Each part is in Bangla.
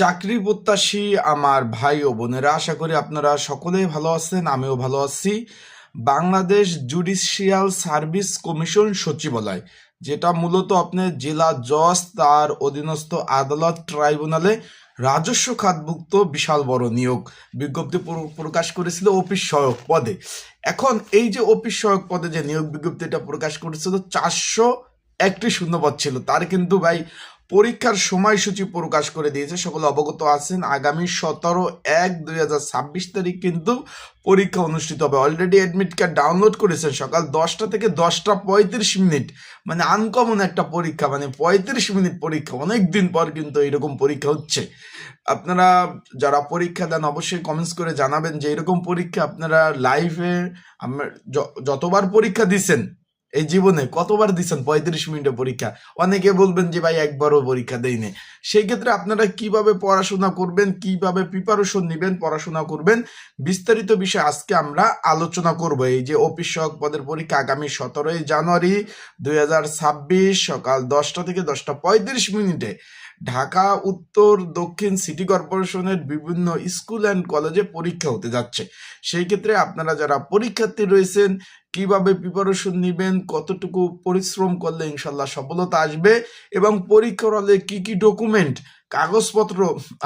চাকরি প্রত্যাশী আমার ভাই ও বোনেরা, আশা করি আপনারা সকলেই ভালো আছেন, আমিও ভালো আছি। বাংলাদেশ জুডিশিয়াল সার্ভিস কমিশন সচিবালয়, যেটা মূলত আপনার জেলা জজ, তার অধীনস্থ আদালত, ট্রাইব্যুনালে রাজস্ব খাতভুক্ত বিশাল বড় নিয়োগ বিজ্ঞপ্তি প্রকাশ করেছিল অফিস সহায়ক পদে। এখন এই যে অফিস সহায়ক পদে যে নিয়োগ বিজ্ঞপ্তিটা প্রকাশ করেছিল, চারশো একটি শূন্যপদ ছিল। তার কিন্তু ভাই পরীক্ষার সময়সূচি প্রকাশ করে দিয়েছে। সকলে অবগত আছেন, আগামী সতেরো এক দুই হাজার ছাব্বিশ তারিখ কিন্তু পরীক্ষা অনুষ্ঠিত হবে। অলরেডি অ্যাডমিট কার্ড ডাউনলোড করেছেন সকাল দশটা থেকে দশটা পঁয়ত্রিশ মিনিট। মানে আনকমন একটা পরীক্ষা মানে পঁয়ত্রিশ মিনিট পরীক্ষা। অনেক দিন পর কিন্তু এরকম পরীক্ষা হচ্ছে। আপনারা যারা পরীক্ষা দেন, অবশ্যই কমেন্টস করে জানাবেন যে এরকম পরীক্ষা আপনারা লাইভে যতবার পরীক্ষা দিছেন এই জীবনে কতবার দিচ্ছেন পঁয়ত্রিশ মিনিটে পরীক্ষা। অনেকে বলবেন যে, ভাই, একবারও পরীক্ষা দেয়নি সেই ক্ষেত্রে আপনারা কীভাবে পড়াশোনা করবেন? কীভাবে প্রিপারেশন নেবেন? পড়াশোনা করবেন? বিস্তারিত বিষয়ে আজকে আমরা আলোচনা করব। এই যে, অফিস সহক পদের পরীক্ষা আগামী সতেরোই জানুয়ারি দুই হাজার ছাব্বিশ সকাল দশটা থেকে দশটা পঁয়ত্রিশ মিনিটে। ঢাকা, উত্তর, দক্ষিণ সিটি কর্পোরেশনের বিভিন্ন স্কুল অ্যান্ড কলেজে পরীক্ষা হতে যাচ্ছে। সেই ক্ষেত্রে আপনারা যারা পরীক্ষার্থী রয়েছেন, কীভাবে প্রিপারেশন নেবেন, কতটুকু পরিশ্রম করলে ইনশাল্লাহ সফলতা আসবে এবং পরীক্ষার হলে কী কী ডকুমেন্ট কাগজপত্র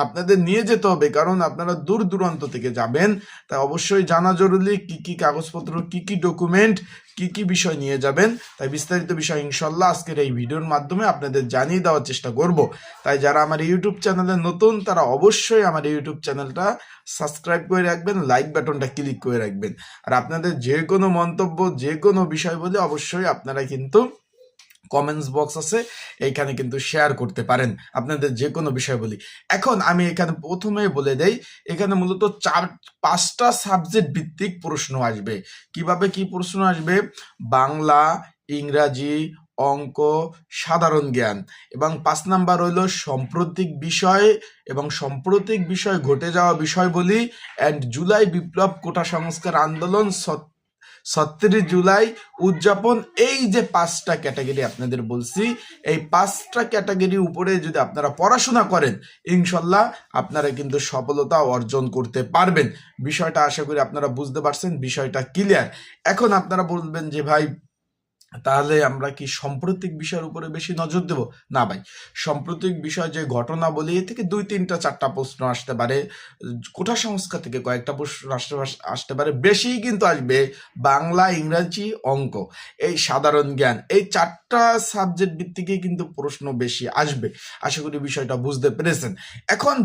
আপনাদের নিয়ে যেতে হবে, কারণ আপনারা দূর দূরান্ত থেকে যাবেন। তাই অবশ্যই জানা জরুরি কি কি কাগজপত্র, কি কি ডকুমেন্ট কি কি বিষয় নিয়ে যাবেন। তাই বিস্তারিত বিষয় ইনশাল্লাহ আজকের এই ভিডিওর মাধ্যমে আপনাদের জানিয়ে দেওয়ার চেষ্টা করব। তাই যারা আমার ইউটিউব চ্যানেলে নতুন, তারা অবশ্যই আমার ইউটিউব চ্যানেলটা সাবস্ক্রাইব করে রাখবেন লাইক বাটনটা ক্লিক করে রাখবেন। আর আপনাদের যে কোনো মন্তব্য যে কোনো বিষয় বলে অবশ্যই আপনারা কিন্তু কমেন্টস বক্স আছে, এইখানে কিন্তু শেয়ার করতে পারেন। আপনাদের যে কোনো বিষয় বলি। এখন আমি এখানে প্রথমে বলে দেই, এখানে মূলত চার, পাঁচটা সাবজেক্ট ভিত্তিক প্রশ্ন আসবে। কীভাবে কি প্রশ্ন আসবে? বাংলা, ইংরাজি, অঙ্ক, সাধারণ জ্ঞান। এবং পাঁচ নাম্বার হইল সাম্প্রতিক বিষয় এবং সাম্প্রতিক বিষয় ঘটে যাওয়া বিষয় বলি। অ্যান্ড জুলাই বিপ্লব কোটা সংস্কার আন্দোলন সত- ছত্রিশ জুলাই উদযাপন, এই যে পাঁচটা ক্যাটাগরি আপনাদের বলছি, এই পাঁচটা ক্যাটাগরি উপরে যদি আপনারা পড়াশোনা করেন, ইনশাল্লাহ আপনারা কিন্তু সফলতা অর্জন করতে পারবেন। বিষয়টা আশা করি আপনারা বুঝতে পারছেন, বিষয়টা ক্লিয়ার এখন আপনারা বলবেন যে ভাই তাহলে আমরা কি সাম্প্রতিক বিষয়ের উপরে বেশি নজর দেব? না ভাই। সাম্প্রতিক বিষয় যে ঘটনা বলি, এ থেকে দুই, তিনটা, চারটা প্রশ্ন আসতে পারে। কোটা সংস্কার থেকে কয়েকটা প্রশ্ন আসতে আসতে পারে। বেশিই কিন্তু আসবে বাংলা, ইংরাজি, অঙ্ক। এই সাধারণ জ্ঞান, এই চারটা সাবজেক্ট ভিত্তিকই কিন্তু প্রশ্ন বেশি আসবে। আশা করি বিষয়টা বুঝতে পেরেছেন। এখন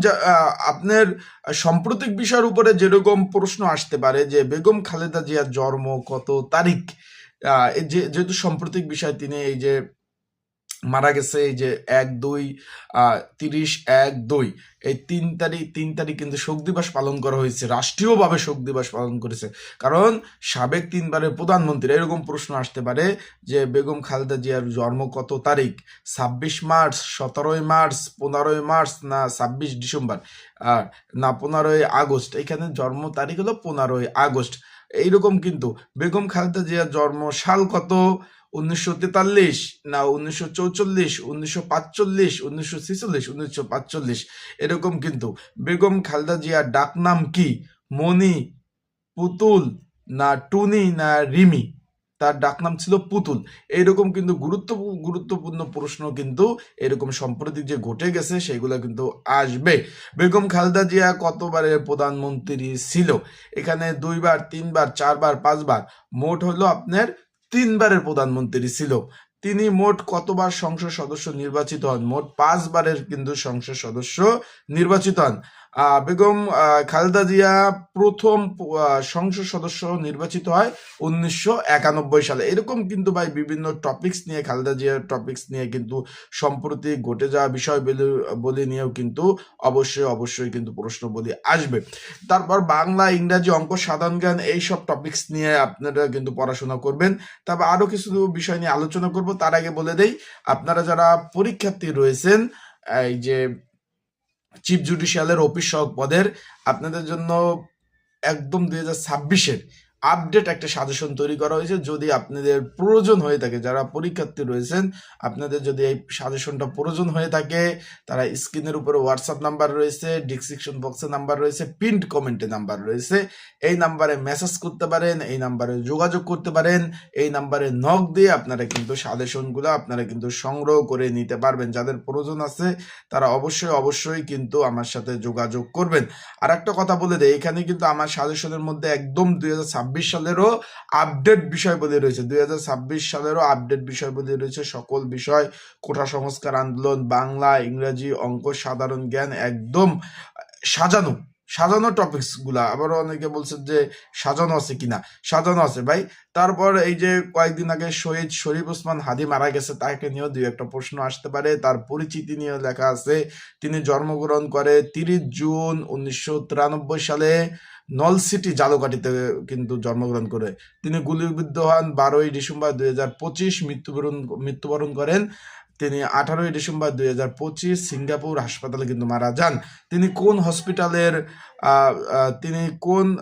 আপনার সাম্প্রতিক বিষয়ের উপরে যেরকম প্রশ্ন আসতে পারে যে, বেগম খালেদা জিয়ার জন্ম কত তারিখ? যেহেতু সাম্প্রতিক বিষয় তিনি এই যে মারা গেছে, এই যে এক, দুই তিরিশ, এক, দুই, এই তিন তারিখ তিন তারিখ কিন্তু শোক দিবস পালন করা হয়েছে, রাষ্ট্রীয়ভাবে শোক দিবস পালন করেছে। কারণ সাবেক তিনবারের প্রধানমন্ত্রী এরকম প্রশ্ন আসতে পারে যে, বেগম খালেদা জিয়ার জন্ম কত তারিখ? ছাব্বিশ মার্চ, সতেরোই মার্চ, পনেরোই মার্চ না ছাব্বিশ ডিসেম্বর? না, পনেরোই আগস্ট। এখানে জন্ম তারিখ হলো পনেরোই আগস্ট। এইরকম কিন্তু। বেগম খালেদা জিয়ার জন্ম সাল কত? উনিশশো তেতাল্লিশ না উনিশশো চৌচল্লিশ, উনিশশো পাঁচচল্লিশ, উনিশশো ছিচল্লিশ, উনিশশো পাঁচচল্লিশ। এরকম কিন্তু। বেগম খালেদা জিয়ার ডাকনাম কি? মনি পুতুল না টুনি না রিমি? তার ডাকনাম ছিল পুতুল। এইরকম কিন্তু গুরুত্ব গুরুত্বপূর্ণ প্রশ্ন কিন্তু এরকম সম্প্রতি যে ঘটে গেছে সেগুলো কিন্তু আসবে। বেগম খালেদা জিয়া কতবারের প্রধানমন্ত্রী ছিল? এখানে দুইবার, তিনবার, চারবার, পাঁচবার। মোট হলো আপনার তিনবারের প্রধানমন্ত্রী ছিল। তিনি মোট কতবার সংসদ সদস্য নির্বাচিত হন? মোট পাঁচবারের কিন্তু সংসদ সদস্য নির্বাচিত হন। বেগম খালেদা জিয়া প্রথম সংসদ সদস্য নির্বাচিত হয় উনিশশো একানব্বই সালে। এরকম কিন্তু ভাই বিভিন্ন টপিকস নিয়ে, খালেদা জিয়ার টপিকস নিয়ে কিন্তু সম্প্রতি ঘটে যাওয়া বিষয় বলে- বলে নিয়েও কিন্তু অবশ্যই অবশ্যই কিন্তু প্রশ্ন বলি আসবে। তারপর বাংলা, ইংরাজি, অঙ্ক, সাধারণ জ্ঞান এইসব টপিকস নিয়ে আপনারা কিন্তু পড়াশোনা করবেন। তারপর আরও কিছু বিষয় নিয়ে আলোচনা করব। তার আগে বলে দেই, আপনারা যারা পরীক্ষার্থী রয়েছেন, এই যে চিফ জুডিশিয়ালের অফিস সহ পদের আপনাদের জন্য একদম দুই হাজার ছাব্বিশের আপডেট একটা সাজেশন তৈরি করা হয়েছে। যদি আপনাদের প্রয়োজন হয়ে থাকে, যারা পরীক্ষার্থী রয়েছেন, আপনাদের যদি এই সাজেশনটা প্রয়োজন হয়ে থাকে, তারা স্ক্রিনের উপরে হোয়াটসঅ্যাপ নাম্বার রয়েছে ডিসক্রিপশন বক্সে নাম্বার রয়েছে পিন্ট কমেন্টে নাম্বার রয়েছে। এই নাম্বারে মেসেজ করতে পারেন, এই নাম্বারে যোগাযোগ করতে পারেন, এই নাম্বারে নক দিয়ে আপনারা কিন্তু সাজেশনগুলো আপনারা কিন্তু সংগ্রহ করে নিতে পারবেন। যাদের প্রয়োজন আছে, তারা অবশ্যই অবশ্যই কিন্তু আমার সাথে যোগাযোগ করবেন। আর একটা কথা বলে দেয় এখানে কিন্তু আমার সাজেশনের মধ্যে একদম দুই হাজার সালেরও আপডেট বিষয়বলী রয়েছে। দুই হাজার ছাব্বিশ সালেরও আপডেট বিষয়বলী রয়েছে। সকল বিষয়, কোটা সংস্কার, আন্দোলন, বাংলা, ইংরাজি, অঙ্ক, সাধারণ জ্ঞান একদম সাজানো। সাজানো টপিকসগুলা, আবারও অনেকে বলছে যে সাজানো আছে কিনা? সাজানো আছে, ভাই। তারপর এই যে কয়েকদিন আগে শহীদ শরীফ ওসমান হাদি মারা গেছে, তাকে নিয়েও দুই একটা প্রশ্ন আসতে পারে। তার পরিচিতি নিয়ে লেখা আছে, তিনি জন্মগ্রহণ করে তিরিশ জুন উনিশশো তিরানব্বই সালে নলসিটি জালুকাঠিতে কিন্তু জন্মগ্রহণ করে। তিনি গুলিবিদ্ধ হন বারোই ডিসেম্বর দুই হাজার পঁচিশ, মৃত্যুবরণ মৃত্যুবরণ করেন। তিনি আঠারোই ডিসেম্বর দুই হাজার পঁচিশ সিঙ্গাপুর হাসপাতালে কিন্তু মারা যান। তিনি কোন হসপিটালের তিনি কোন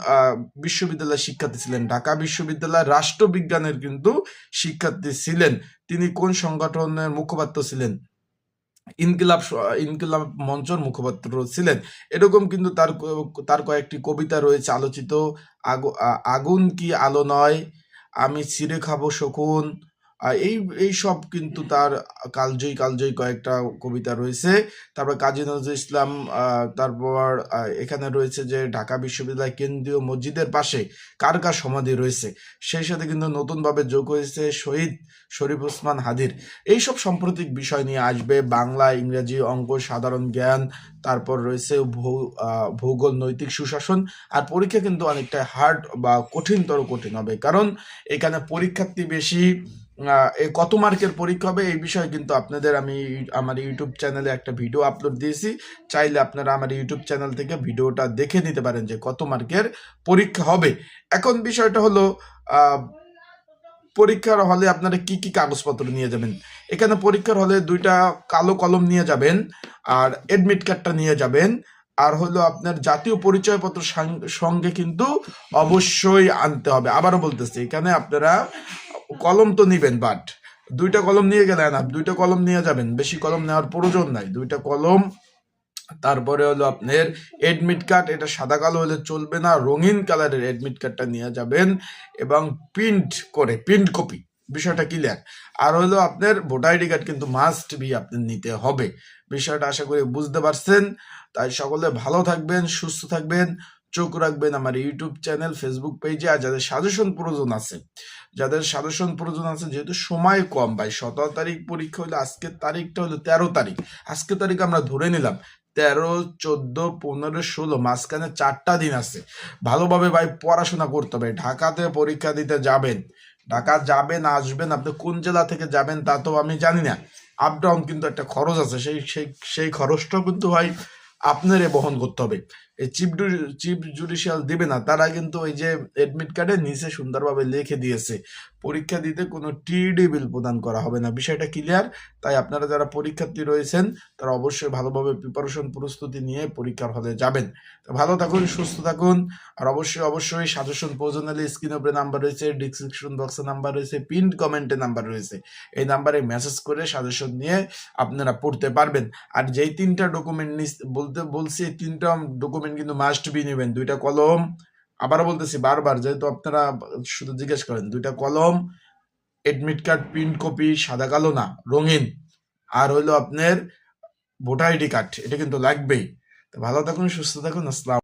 বিশ্ববিদ্যালয়ের শিক্ষার্থী ছিলেন? ঢাকা বিশ্ববিদ্যালয়ের রাষ্ট্রবিজ্ঞানের কিন্তু শিক্ষার্থী ছিলেন। তিনি কোন সংগঠনের মুখপাত্র ছিলেন? ইনকিলাব ইনকিলাব মঞ্চর মুখপাত্র ছিলেন। এরকম কিন্তু তার তার কয়েকটি কবিতা রয়েছে আলোচিত। আগু- আগুন কি আলো নয়? আমি ছিঁড়ে খাব শকুন। এই এই সব কিন্তু তার কালজয়ী কালজয়ী কয়েকটা কবিতা রয়েছে। তারপর কাজী নজরুল ইসলাম তারপর এখানে রয়েছে যে ঢাকা বিশ্ববিদ্যালয় কেন্দ্রীয় মসজিদের পাশে কার কার সমাধি রয়েছে। সেই সাথে কিন্তু নতুনভাবে যোগ হয়েছে শহীদ শরীফ ওসমান হাদির। এইসব সাম্প্রতিক বিষয় নিয়ে আসবে বাংলা, ইংরেজি, অঙ্ক, সাধারণ জ্ঞান, তারপর রয়েছে ভূগোল, নৈতিক সুশাসন, আর পরীক্ষা কিন্তু অনেকটা হার্ড বা কঠিনতর কঠিন হবে। কারণ এখানে পরীক্ষার্থী বেশি আহ, এ কত মার্কের পরীক্ষা হবে এই বিষয়ে কিন্তু আপনাদের আমি আমার ইউটিউব চ্যানেলে একটা ভিডিও আপলোড দিয়েছি। চাইলে আপনারা আমার ইউটিউব চ্যানেল থেকে ভিডিওটা দেখে নিতে পারেন যে কত মার্কের পরীক্ষা হবে। এখন বিষয়টা হলো পরীক্ষার হলে আপনারা কি কি কাগজপত্র নিয়ে যাবেন? এখানে পরীক্ষার হলে দুইটা কালো কলম নিয়ে যাবেন আর এডমিট কার্ডটা নিয়ে যাবেন। আর হলো আপনার জাতীয় পরিচয়পত্র সঙ্গে কিন্তু অবশ্যই আনতে হবে। আবারও বলতেছি এখানে আপনারা কলম তো নিবেন বাট দুইটা কলম নিয়ে গেলে না, দুইটা কলম নিয়ে যাবেন, বেশি কলম নেওয়ার প্রয়োজন নাই। দুইটা কলম, তারপরে হলো আপনার এডমিট কার্ড এটা সাদা কালো হলে চলবে না, রঙিন কালারের এডমিট কার্ডটা নিয়ে যাবেন, এবং প্রিন্ট করে প্রিন্ট কপি বিষয়টা ক্লিয়ার আর হলো আপনার ভোটার আইডি কার্ড কিন্তু মাস্ট বি আপনার নিতে হবে। বিষয়টা আশা করি বুঝতে পারছেন। তাই সকলে ভালো থাকবেন, সুস্থ থাকবেন। চোখ রাখবেন আমার ইউটিউব চ্যানেল ফেসবুক পেজে আর যাদের সাজেশন প্রয়োজন আছে, যাদের সাজেশন প্রয়োজন আছে, যেহেতু সময় কম ভাই, সতেরো তারিখ পরীক্ষা হলে আজকের তারিখটা হলো তেরো তারিখ। আজকের তারিখ আমরা ধরে নিলাম, তেরো, চোদ্দ, পনেরো, ষোলো, মাঝখানে চারটা দিন আছে। ভালোভাবে ভাই পড়াশোনা করতে হবে, ঢাকাতে পরীক্ষা দিতে যাবেন। ঢাকা যাবেন, আসবেন, আপনি কোন জেলা থেকে যাবেন তা তো আমি জানি না। আপ ডাউন কিন্তু একটা খরচ আছে, সেই সেই সেই খরচটাও কিন্তু ভাই আপনারে বহন করতে হবে। এই চিফ জুডিশিয়াল দিবে না, তারা কিন্তু ওই যে এডমিট কার্ডে নিচে সুন্দরভাবে লিখে দিয়েছে। পরীক্ষা দিতে কোনো টিডি বিল প্রদান করা হবে না, বিষয়টা ক্লিয়ার তাই আপনারা যারা পরীক্ষার্থী রয়েছেন, তারা অবশ্যই ভালোভাবে প্রিপারেশন প্রস্তুতি নিয়ে পরীক্ষার হলে যাবেন। তো ভালো থাকুন, সুস্থ থাকুন, আর অবশ্যই অবশ্যই সাজেশন প্রয়োজন হলে স্ক্রিন ওপরে নাম্বার রয়েছে ডিসক্রিপশন বক্সে নাম্বার রয়েছে পিন কমেন্টে নাম্বার রয়েছে। এই নাম্বারে মেসেজ করে সাজেশন নিয়ে আপনারা পড়তে পারবেন। আর যেই তিনটা ডকুমেন্ট বলতে, বলছি তিনটা ডকুমেন্ট কিন্তু মাস্ট বি নেবেন। দুইটা কলম। আবারও বলতেছি বারবার, যেহেতু আপনারা শুধু জিজ্ঞেস করেন, দুইটা কলম এডমিট কার্ড প্রিন্ট কপি সাদা কালো না, রঙিন। আর হইল আপনার ভোটার আইডি কার্ড এটা কিন্তু লাগবেই। তো ভালো থাকুন, সুস্থ থাকুন, আসসালাম।